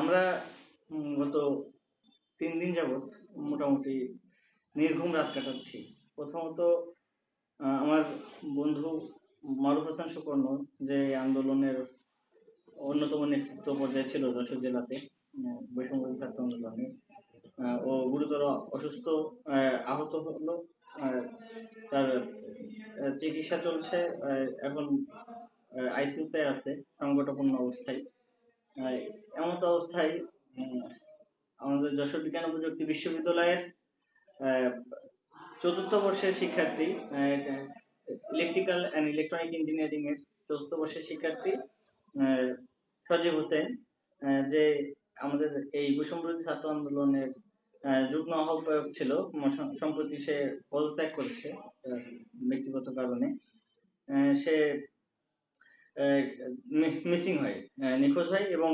আমরা গত তিন দিন যাবৎ মোটামুটি নির্ঘুম রাত কাটাচ্ছি। প্রথমত আমার বন্ধু মারুফ হাসান সুপর্ণ যে আন্দোলনের অন্যতম নেতৃত্ব পর্যায়ে ছিল যশোর জেলাতে বৈষম্য ছাত্র আন্দোলনে ও গুরুতর অসুস্থ আহত হলো তার চিকিৎসা চলছে এখন আইসিইউতে আছে সংকটাপন্ন অবস্থায়। এমন তো অবস্থায় আমাদের যশোর বিজ্ঞান ও প্রযুক্তি বিশ্ববিদ্যালয়ের চতুর্থ বর্ষের শিক্ষার্থী ইলেকট্রিক্যাল অ্যান্ড ইলেকট্রনিক ইঞ্জিনিয়ারিং এর চতুর্থ বর্ষের শিক্ষার্থী সজীব হোসেন যে আমাদের এই বৈষম্যবিরোধী ছাত্র আন্দোলনের যুগ্ম আহ্বায়ক ছিল সম্প্রতি সে পদত্যাগ করেছে ব্যক্তিগত কারণে সে মিসিং হয় নিখোঁজ হয় এবং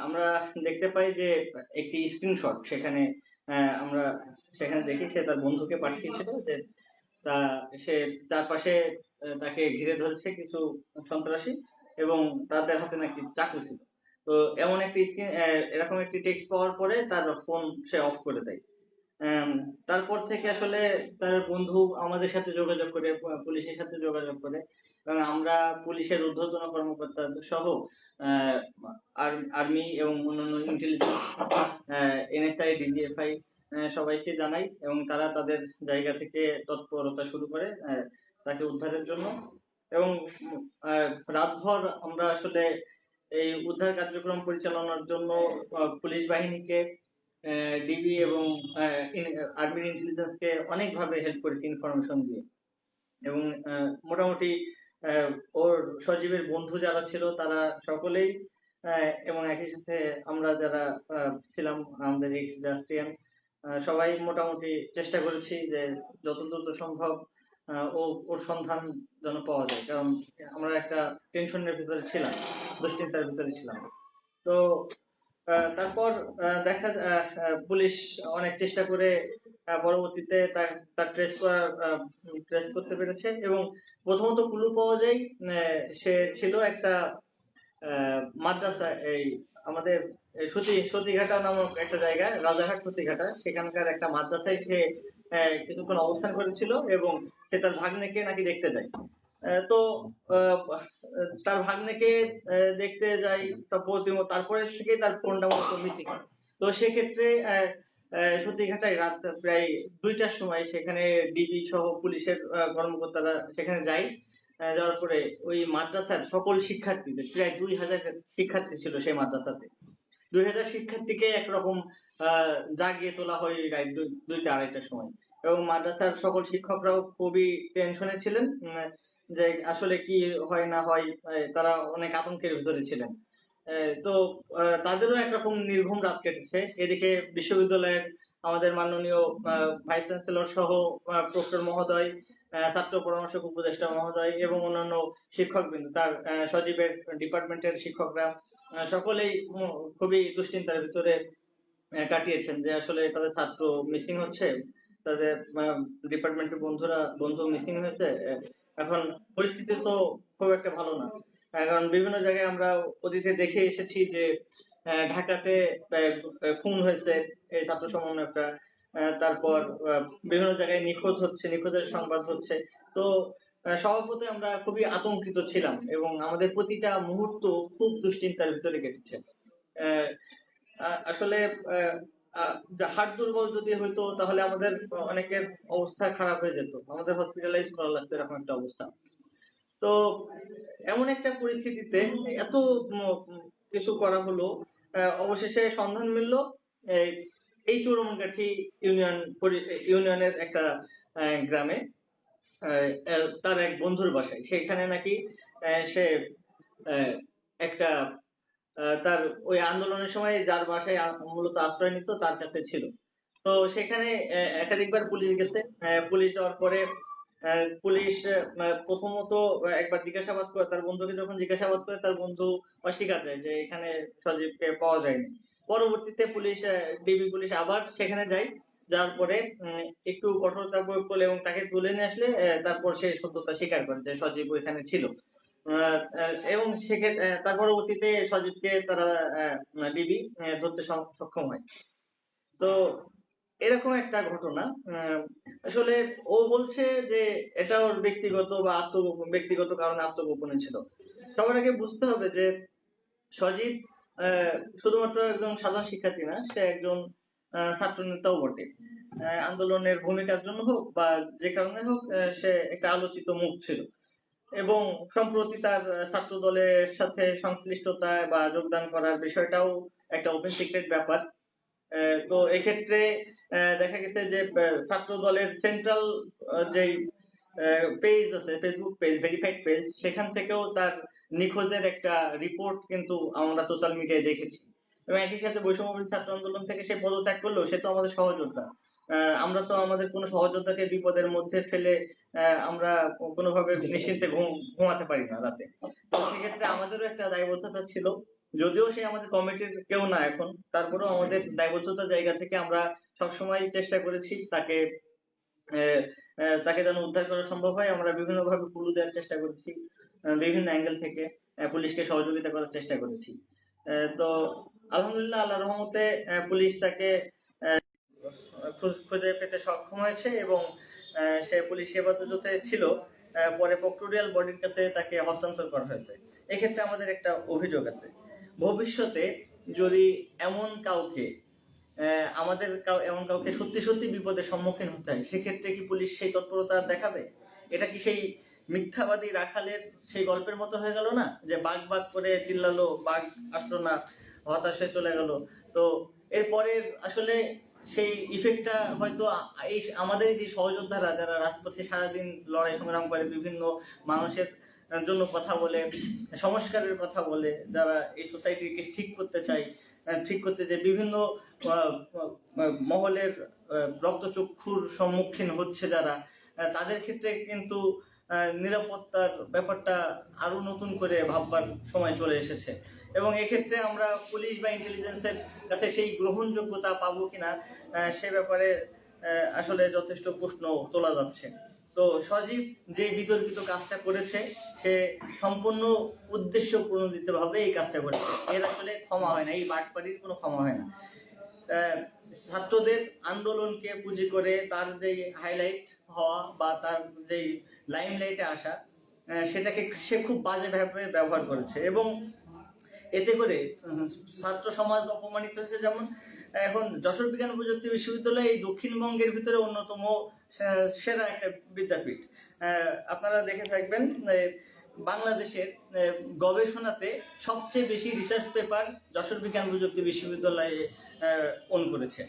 আমরা দেখতে পাই যে একটি স্ক্রিনশট সেখানে আহ, আমরা সেখানে দেখি সে তার বন্ধুকে পাঠিয়েছিল যে তা সে তার পাশে তাকে ঘিরে ধরেছে কিছু সন্ত্রাসী এবং তাদের হাতে নাকি চাকু ছিল। তো এমন একটি এরকম একটি টেক্সট পাওয়ার পরে তার ফোন সে অফ করে দেয়। তারপর থেকে আসলে তার বন্ধু আমাদের সাথে যোগাযোগ করে পুলিশের সাথে যোগাযোগ করে। এবং আমরা পুলিশের ঊর্ধ্বতন কর্মকর্তা সহ আর্মি এবং অন্যান্য ইন্টেলিজেন্স এনএসআই ডিজিএফআই সবাইকে জানাই এবং তারা তাদের জায়গা থেকে তৎপরতা শুরু করে তাকে উদ্ধারের জন্য। এবং রাতভর আমরা আসলে এই উদ্ধার কার্যক্রম পরিচালনার জন্য পুলিশ বাহিনীকে ডিবি এবং আর্মির ইন্টেলিজেন্সকে অনেকভাবে হেল্প করেছে ইনফরমেশন দিয়ে। এবং মোটামুটি ওর সজীবের বন্ধু যারা ছিল তারা সকলেই এবং একই সাথে আমরা যারা ছিলাম আমাদের এক্স সবাই মোটামুটি চেষ্টা করেছি যে যত দ্রুত সম্ভব ও, ওর সন্ধান যেন পাওয়া যায়। কারণ আমরা একটা টেনশনের ভিতরে ছিলাম, দুশ্চিন্তার ভিতরে ছিলাম। তো তারপর দেখা পুলিশ অনেক চেষ্টা করে পরবর্তীতে তার ট্রেস করার ট্রেস করতে পেরেছে এবং প্রথমত ক্লু পাওয়া যায় সে ছিল একটা মাদ্রাসা, এই আমাদের সতী, সতীঘাটা নামক একটা জায়গা, রাজারহাট সতীঘাটা। সেখানকার একটা মাদ্রাসায় সে কিছুক্ষণ অবস্থান করেছিল এবং সে তার ভাগ্নেকে নাকি দেখতে যায়। তো তার ভাগ্নেকে দেখতে যাই তারপর তারপরে থেকে তার ফোনটা মতো মিসিং তো সেক্ষেত্রে আহ, আহ, রাত প্রায় দুইটার সময় সেখানে ডিবি সহ পুলিশের কর্মকর্তারা সেখানে যায় যাওয়ার পরে ওই মাদ্রাসার সকল শিক্ষার্থীদের প্রায় দুই হাজার শিক্ষার্থী ছিল সেই মাদ্রাসাতে। দুই হাজার শিক্ষার্থীকে একরকম জাগিয়ে তোলা হয় রাত দুই- দুইটা আড়াইটার সময়। এবং মাদ্রাসার সকল শিক্ষকরাও খুবই টেনশনে ছিলেন। যে আসলে কি হয় না হয় তারা অনেক আতঙ্কের ভিতরে ছিলেন। তো তাদেরও একরকম নির্ঘুম রাত কেটেছে। এদিকে বিশ্ববিদ্যালয়ের আমাদের মাননীয় ভাইস চ্যান্সেলর সহ প্রক্টর মহোদয় ছাত্র পরামর্শক উপদেষ্টা মহোদয় এবং অন্যান্য শিক্ষকবৃন্দ, তার সজীবের ডিপার্টমেন্টের শিক্ষকরা সকলেই খুবই দুশ্চিন্তার ভিতরে কাটিয়েছেন যে আসলে তাদের ছাত্র মিসিং হচ্ছে, তাদের ডিপার্টমেন্টের বন্ধুরা, বন্ধু মিসিং হয়েছে এখন পরিস্থিতি তো খুব একটা ভালো না। কারণ বিভিন্ন জায়গায় আমরা অতীতে দেখে এসেছি যে আহ, ঢাকাতে খুন হয়েছে এই ছাত্র সমন্বয়করা। তারপর বিভিন্ন জায়গায় নিখোঁজ হচ্ছে নিখোঁজের সংবাদ হচ্ছে। তো স্বভাবতই আমরা খুবই আতঙ্কিত ছিলাম এবং আমাদের প্রতিটা মুহূর্ত খুব দুশ্চিন্তার ভিতরে কেটেছে। আসলে হার্ট দুর্বল যদি হইতো, তাহলে আমাদের অনেকের অবস্থা খারাপ হয়ে যেত। আমাদের হসপিটালাইজ করা লাগতো, এরকম একটা অবস্থা। তো এমন একটা পরিস্থিতিতে এত কিছু করা হলো অবশেষে সন্ধান মিলল, এই চৌরমনকাঠি ইউনিয়ন ইউনিয়নের একটা গ্রামে তার এক বন্ধুর বাসায়। সেখানে নাকি সে একটা তার ওই আন্দোলনের সময় যার বাসায় মূলত আশ্রয় নিত, তার কাছে ছিল। তো সেখানে একাধিকবার পুলিশ গেছে। পুলিশ যাওয়ার পরে পুলিশ প্রথমত একবার জিজ্ঞাসাবাদ করে, তার বন্ধুকে যখন জিজ্ঞাসাবাদ করে, তার বন্ধু অস্বীকার দেয় যে এখানে সজীবকে পাওয়া যায়নি। পরবর্তীতে পুলিশ ডিবি পুলিশ আবার সেখানে যায়। যাওয়ার পরে একটু কঠোরতা প্রয়োগ করলে এবং তাকে তুলে নিয়ে আসলে তারপর সে সত্যতা স্বীকার করে যে সজীব ওইখানে ছিল। এবং সেক্ষেত্রে তার পরবর্তীতে সজীবকে তারা ডিবি ধরতে সক্ষম হয়। তো এরকম একটা ঘটনা আসলে ও বলছে যে এটা ওর ব্যক্তিগত বা আত্মগোপন, ব্যক্তিগত কারণে আত্মগোপনে ছিল। সবার আগে বুঝতে হবে যে সজীব শুধুমাত্র একজন সাধারণ শিক্ষার্থী না, সে একজন ছাত্র নেতাও বটে। আন্দোলনের ভূমিকার জন্য হোক বা যে কারণে হোক সে একটা আলোচিত মুখ ছিল। এবং সম্প্রতি তার ছাত্র দলের সাথে সংশ্লিষ্টতা বা যোগদান করার বিষয়টাও একটা ওপেন সিক্রেট ব্যাপার। তো এক্ষেত্রে দেখা গেছে যে ছাত্র দলের সেন্ট্রাল যেই পেজ আছে ফেসবুক পেজ ভেরিফাইড পেজ সেখান থেকেও তার নিখোঁজের একটা রিপোর্ট কিন্তু আমরা সোশ্যাল মিডিয়ায় দেখেছি। এবং একই সাথে বৈষম্যবিরোধী ছাত্র আন্দোলন থেকে সে পদত্যাগ করলেও সে তো আমাদের সহযোদ্ধা। আমরা তো আমাদের কোনো সহযোদ্ধাকে বিপদের মধ্যে ফেলে আমরা কোনোভাবে নিশ্চিন্তে ঘুম- ঘুমাতে পারি না রাতে। তো সেক্ষেত্রে আমাদেরও একটা দায়বদ্ধতা ছিল। যদিও সে আমাদের কমিটির কেউ না এখন, তারপরেও আমাদের দায়বদ্ধতার জায়গা থেকে আমরা সবসময় চেষ্টা করেছি তাকে তাকে যেন উদ্ধার করা সম্ভব হয়। আমরা বিভিন্নভাবে ক্লু দেওয়ার চেষ্টা করেছি বিভিন্ন অ্যাঙ্গেল থেকে পুলিশকে সহযোগিতা করার চেষ্টা করেছি। তো আলহামদুলিল্লাহ আল্লাহ রহমতে পুলিশ তাকে খোঁজ- পেতে সক্ষম হয়েছে এবং সে পুলিশ হেফাজতে ছিল পরে প্রক্টোরিয়াল বডির কাছে তাকে হস্তান্তর করা হয়েছে। এক্ষেত্রে আমাদের একটা অভিযোগ আছে। ভবিষ্যতে যদি এমন কাউকে আমাদের এমন কাউকে সত্যি সত্যি বিপদের সম্মুখীন হতে হয়, সেক্ষেত্রে কি পুলিশ সেই তৎপরতা দেখাবে? এটা কি সেই মিথ্যাবাদী রাখালের সেই গল্পের মতো হয়ে গেল না? যে বাঘ বাঘ করে চিল্লালো, বাঘ আসলো না, হতাশ হয়ে চলে গেল। তো এরপরের আসলে সেই ইফেক্টটা হয়তো এই আমাদের যে সহযোদ্ধারা, যারা রাজপথে সারাদিন লড়াই সংগ্রাম করে, বিভিন্ন মানুষের জন্য কথা বলে, সংস্কারের কথা বলে, যারা এই সোসাইটিকে ঠিক করতে চাই ঠিক করতে যে বিভিন্ন মহলের রক্তচক্ষুর সম্মুখীন হচ্ছে যারা তাদের ক্ষেত্রে কিন্তু নিরাপত্তার ব্যাপারটা আরও নতুন করে ভাববার সময় চলে এসেছে। এবং এক্ষেত্রে আমরা পুলিশ বা ইন্টেলিজেন্সের কাছে সেই গ্রহণযোগ্যতা পাবো কিনা সে ব্যাপারে আসলে যথেষ্ট প্রশ্ন তোলা যাচ্ছে। তো সজীব যে বিতর্কিত কাজটা করেছে, সে সম্পূর্ণ উদ্দেশ্য প্রণোদিত ভাবে এই কাজটা করেছে। এর আসলে ক্ষমা হয় না, এই বাটপাড়ির কোনো ক্ষমা হয় না। ছাত্রদের আন্দোলনকে পুঁজি করে তার যে হাইলাইট হওয়া বা তার যে লাইমলাইটে আসা সেটাকে সে খুব বাজেভাবে ব্যবহার করেছে এবং এতে করে ছাত্র সমাজ অপমানিত হয়েছে। যেমন, এখন যশোর বিজ্ঞান প্রযুক্তি বিশ্ববিদ্যালয় এই দক্ষিণবঙ্গের ভিতরে অন্যতম সেরা একটা বিদ্যাপীঠ। আপনারা দেখে থাকবেন বাংলাদেশের গবেষণাতে সবচেয়ে বেশি রিসার্চ পেপার যশোর বিজ্ঞান প্রযুক্তি বিশ্ববিদ্যালয়ে অন করেছে।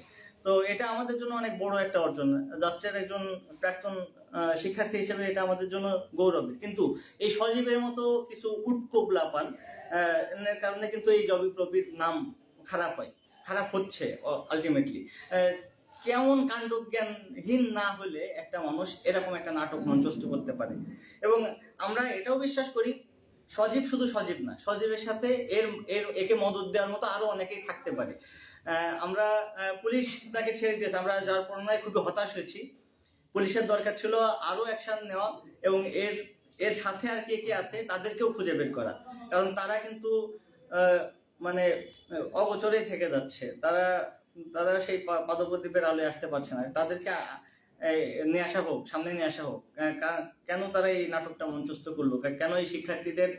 তো এটা আমাদের জন্য অনেক বড় একটা অর্জন। জাস্টের একজন প্রাক্তন শিক্ষার্থী হিসেবে এটা আমাদের জন্য গৌরবের। কিন্তু এই সজীবের মতো কিছু উটকোবলা পান এর কারণে কিন্তু এই জবিপ্রবির নাম খারাপ হয়, খারাপ হচ্ছে আলটিমেটলি কেমন কাণ্ডজ্ঞানহীন না হলে একটা মানুষ এরকম একটা নাটক মঞ্চস্থ করতে পারে। এবং আমরা এটাও বিশ্বাস করি, সজীব শুধু সজীব না, সজীবের সাথে এর এর, একে মদত দেওয়ার মতো আরও অনেকেই থাকতে পারে। আমরা পুলিশ তাকে ছেড়ে দিয়েছে। আমরা যার পড়ায় খুবই হতাশ হয়েছি। পুলিশের দরকার ছিল আরও অ্যাকশন নেওয়া এবং এর এর সাথে আর কে কে আছে তাদেরকেও খুঁজে বের করা। কারণ তারা কিন্তু মানে আহ, অগোচরেই থেকে যাচ্ছে। তারা তারা সেই পাদপ্রদীপের আলোয় আসতে পারছে না। তাদেরকে নিয়ে আসা হোক সামনে নিয়ে আসা হোক। কেন তারা এই নাটকটা মঞ্চস্থ করল? কেন এই শিক্ষার্থীদের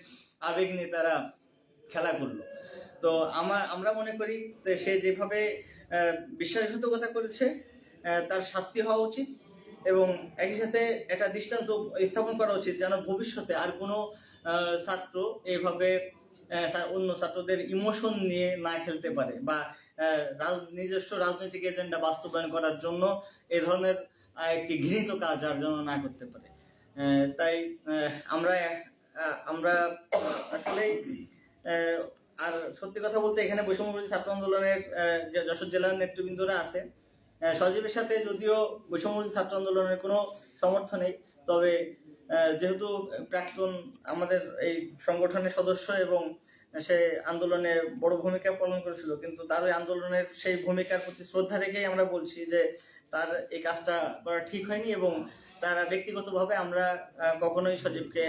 আবেগ নিয়ে তারা খেলা করল? তো আমা আমরা মনে করি সে যেভাবে বিশ্বাসঘাতকতা করেছে তার শাস্তি হওয়া উচিত এবং একই সাথে একটা দৃষ্টান্ত স্থাপন করা উচিত যেন ভবিষ্যতে আর কোনো ছাত্র এইভাবে অন্য ছাত্রদের ইমোশন নিয়ে না খেলতে পারে বা রাজ, নিজস্ব রাজনৈতিক এজেন্ডা বাস্তবায়ন করার জন্য এ ধরনের একটি ঘৃণিত কাজ আর জন্য না করতে পারে। তাই আমরা আমরা আসলে আর সত্যি কথা বলতে এখানে বৈষম্যবিরোধী ছাত্র আন্দোলনের যশোর জেলার নেতৃবৃন্দরা আছে। সজীবের সাথে যদিও বৈষম্যবিরোধী ছাত্র আন্দোলনের কোনো সমর্থন নেই, তবে যেহেতু প্রাক্তন আমাদের এই সংগঠনের সদস্য এবং সে আন্দোলনে বড় ভূমিকা পালন করেছিল, কিন্তু তার ওই আন্দোলনের সেই ভূমিকার প্রতি শ্রদ্ধা রেখেই আমরা বলছি যে তার এই কাজটা করা ঠিক হয়নি এবং তারা ব্যক্তিগতভাবে আমরা কখনোই সজীবকে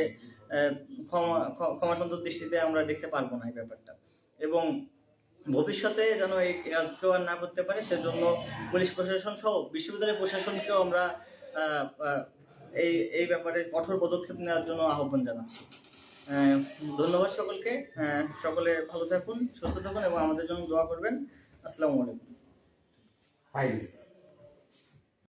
ক্ষমা ক্ষ- ক্ষমাসুন্দর দৃষ্টিতে আমরা দেখতে পারব না এই ব্যাপারটা। এবং ভবিষ্যতে যেন এই কাজ কেউ আর না করতে পারে, সেজন্য পুলিশ প্রশাসন সহ বিশ্ববিদ্যালয় প্রশাসনকেও আমরা এই এই ব্যাপারে কঠোর পদক্ষেপ নেওয়ার জন্য আহ্বান জানাচ্ছি। ধন্যবাদ সকলকে। সকলে ভালো থাকুন, সুস্থ থাকুন এবং আমাদের জন্য দোয়া করবেন। আসসালামু আলাইকুম।